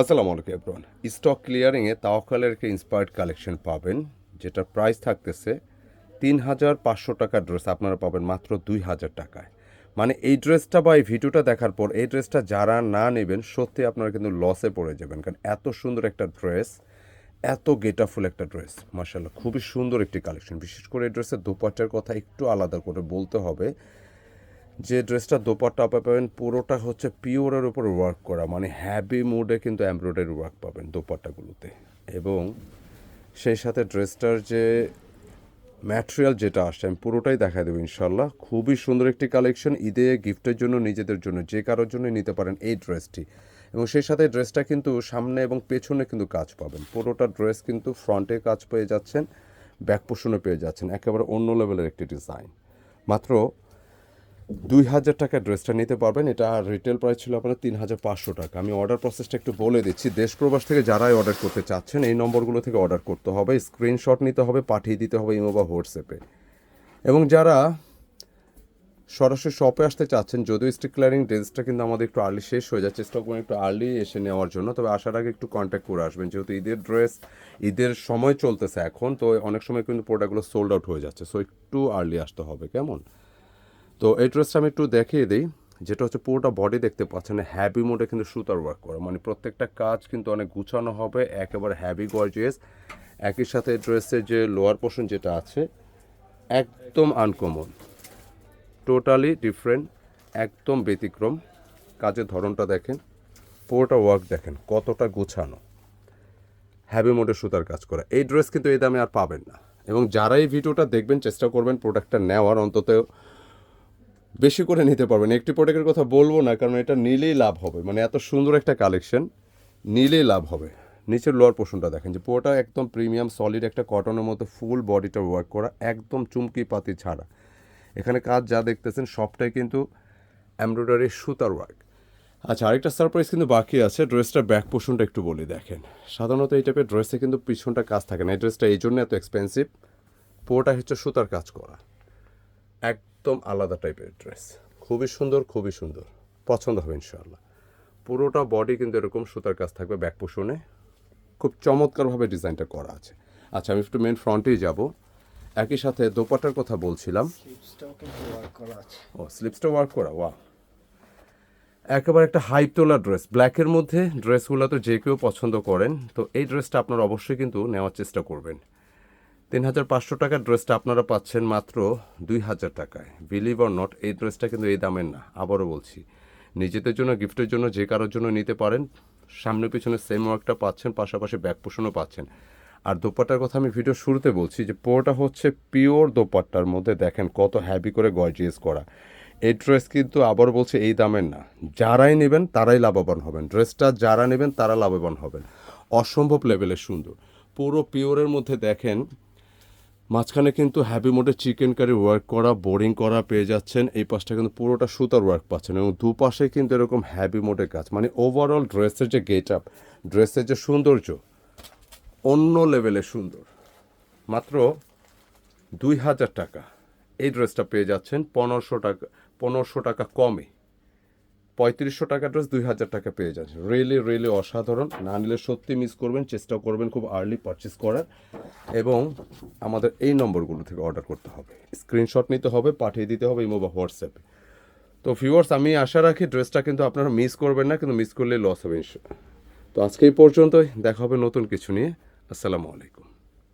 আসসালামু আলাইকুম everyone stock ক্লিয়ারিংয়ে তাওকালের একটা ইন্সপায়ার্ড কালেকশন পাবেন যেটা প্রাইস থাকতেছে তিন হাজার পাঁচশো টাকার ড্রেস আপনারা পাবেন মাত্র দুই হাজার টাকায়। মানে এই ড্রেসটা বা এই ভিডিওটা দেখার পর, এই ড্রেসটা যারা না নেবেন, সত্যি আপনারা কিন্তু লসে পড়ে যাবেন, কারণ এত সুন্দর একটা ড্রেস এত গেটাফুল একটা ড্রেস মার্শাল্লাহ খুবই সুন্দর একটি কালেকশন বিশেষ করে এই ড্রেসের দোপাট্টার কথা একটু আলাদা করে বলতে হবে যে ড্রেসটা দোপাট্টা পাবেন, পুরোটা হচ্ছে পিওরের উপর ওয়ার্ক করা মানে হ্যাভি মুডে কিন্তু এমব্রয়ডারি ওয়ার্ক পাবেন দোপাট্টাগুলোতে। এবং সেই সাথে ড্রেসটার যে ম্যাটেরিয়াল যেটা আসছে, আমি পুরোটাই দেখা দেবো ইনশাল্লাহ খুবই সুন্দর একটি কালেকশন ঈদে গিফটের জন্য, নিজেদের জন্য, যে কারোর জন্য নিতে পারেন এই ড্রেসটি। এবং সেই সাথে ড্রেসটা কিন্তু সামনে এবং পেছনে কিন্তু কাজ পাবেন। পুরোটা ড্রেস কিন্তু ফ্রন্টে কাজ পেয়ে যাচ্ছেন ব্যাক পোষণে পেয়ে যাচ্ছেন, একেবারে অন্য লেভেলের একটি ডিজাইন মাত্র দুই হাজার টাকা ড্রেসটা নিতে পারবেন। এটা রিটেল প্রাইস ছিল আপনার তিন হাজার পাঁচশো টাকা। আমি অর্ডার প্রসেসটা একটু বলে দিচ্ছি। দেশ প্রবাস থেকে যারাই অর্ডার করতে চাচ্ছেন, এই নম্বরগুলো থেকে অর্ডার করতে হবে। স্ক্রিনশট নিতে হবে, পাঠিয়ে দিতে হবে ইমো বা হোয়াটসঅ্যাপে। এবং যারা সরাসরি শপে আসতে চাচ্ছেন, যদিও স্টিক ক্লিয়ারিং ড্রেসটা কিন্তু আমাদের একটু আর্লি শেষ হয়ে যাচ্ছে স্টক মানে একটু আর্লি এসে নেওয়ার জন্য। তবে আসার আগে একটু কন্ট্যাক্ট করে আসবেন। যেহেতু ঈদের ড্রেস ঈদের সময় চলতেছে এখন, তো অনেক সময় কিন্তু প্রোডাক্টগুলো সোল্ড আউট হয়ে যাচ্ছে। সো একটু আর্লি আসতে হবে, কেমন? তো এই ড্রেসটা আমি একটু দেখিয়ে দিই। যেটা হচ্ছে পুরোটা বডি দেখতে পাচ্ছেন হ্যাভি মোডে কিন্তু সুতার ওয়ার্ক করা। মানে প্রত্যেকটা কাজ কিন্তু অনেক গুছানো হবে, একেবারে হ্যাভি গর্জিয়াস একই সাথে ড্রেসের যে লোয়ার পোর্শন যেটা আছে, একদম আনকমন টোটালি ডিফারেন্ট একদম ব্যতিক্রম। কাজের ধরনটা দেখেন, পুরোটা ওয়ার্ক দেখেন, কতটা গোছানো। হ্যাভি মোডে সুতার কাজ করা। এই ড্রেস কিন্তু এই দামে আর পাবেন না। এবং যারা এই ভিডিওটা দেখবেন, চেষ্টা করবেন প্রোডাক্টটা নেওয়ার। অন্তত বেশি করে নিতে পারবেন। একটি প্রোডাক্টের কথা বলব না, কারণ এটা নিলেই লাভ হবে। মানে এত সুন্দর একটা কালেকশন নিলেই লাভ হবে। নিচের লোয়ার পোর্শনটা দেখেন যে পুরোটা একদম প্রিমিয়াম সলিড একটা কটনের মতো ফুল বডিটা ওয়ার্ক করা, একদম চুমকি পাতি ছাড়া। এখানে কাজ যা দেখতেছেন সবটাই কিন্তু এমব্রয়ডারি সুতার ওয়ার্ক আচ্ছা আরেকটা সারপ্রাইজ কিন্তু বাকি আছে ড্রেসটার ব্যাক পোর্শনটা একটু বলি দেখেন। সাধারণত এই টাইপের ড্রেসে কিন্তু পিছনটা কাজ থাকে না। এই ড্রেসটা এই জন্য এত এক্সপেন্সিভ পুরোটা হচ্ছে সুতার কাজ করা। একদম আলাদা টাইপের ড্রেস খুবই সুন্দর খুবই সুন্দর। পছন্দ হবে ইনশাআল্লাহ। পুরোটা বডি কিন্তু এরকম সুতার কাজ থাকবে ব্যাক পোষণে খুব চমৎকারভাবে ডিজাইনটা করা আছে। আচ্ছা আমি একটু মেন ফ্রন্টেই যাব। একই সাথে দোপাটার কথা বলছিলাম। ও স্লিপসটা ওয়ার্ক করা ওয়া একেবারে একটা হাইপ তোলা ড্রেস ব্ল্যাকের মধ্যে ড্রেসগুলো তো যে কেউ পছন্দ করেন তো এই ড্রেসটা আপনারা অবশ্যই কিন্তু নেওয়ার চেষ্টা করবেন। তিন হাজার পাঁচশো টাকার ড্রেসটা আপনারা পাচ্ছেন মাত্র দুই হাজার টাকায়। বিলিভ অর নট এই ড্রেসটা কিন্তু এই দামের না, আবারও বলছি। নিজেদের জন্য, গিফটের জন্য, যে কারোর জন্য নিতে পারেন, সামনে পিছনে সেম ওয়ার্কটা পাচ্ছেন, পাশাপাশি ব্যাক পোষণও পাচ্ছেন। আর দোপাট্টার কথা আমি ভিডিও শুরুতে বলছি যে, পুরোটা হচ্ছে পিওর দোপাট্টার মধ্যে দেখেন কত হ্যাভি করে গর্জিয়াস করা। এই ড্রেস কিন্তু আবার বলছে এই দামের না। যারাই নেবেন, তারাই লাভবান হবেন। ড্রেসটা যারা নেবেন, তারা লাভবান হবেন। অসম্ভব লেভেলের সুন্দর। পুরো পিওরের মধ্যে দেখেন মাঝখানে কিন্তু হ্যাভি মোডে চিকেন কারি ওয়ার্ক করা বোরিং করা পেয়ে যাচ্ছেন। এই পাশটা কিন্তু পুরোটা সুতার ওয়ার্ক পাচ্ছেন এবং দুপাশে কিন্তু এরকম হ্যাভি মোডের কাজ। মানে ওভারঅল ড্রেসের যে গেট আপ ড্রেসের যে সৌন্দর্য, অন্য লেভেলের সুন্দর। মাত্র দুই হাজার টাকা। এই ড্রেসটা পেয়ে যাচ্ছেন পনেরোশো টাকা পনেরোশো টাকা কমে। পঁয়ত্রিশশো টাকা ড্রেস দুই হাজার টাকা পেয়ে যাচ্ছেন রিয়েলি রিয়েলি অসাধারণ। না নিলে সত্যি মিস করবেন চেষ্টা করবেন, খুব আর্লি পারচেস করার। এবং আমাদের এই নম্বরগুলো থেকে অর্ডার করতে হবে। স্ক্রিনশট নিতে হবে, পাঠিয়ে দিতে হবে ইমো বা হোয়াটসঅ্যাপে তো ভিউয়ার্স আমি আশা রাখি ড্রেসটা কিন্তু আপনারা মিস করবেন না, কিন্তু মিস করলে লস হবে তো আজকে এই পর্যন্তই, দেখা হবে নতুন কিছু নিয়ে। আসসালামু আলাইকুম।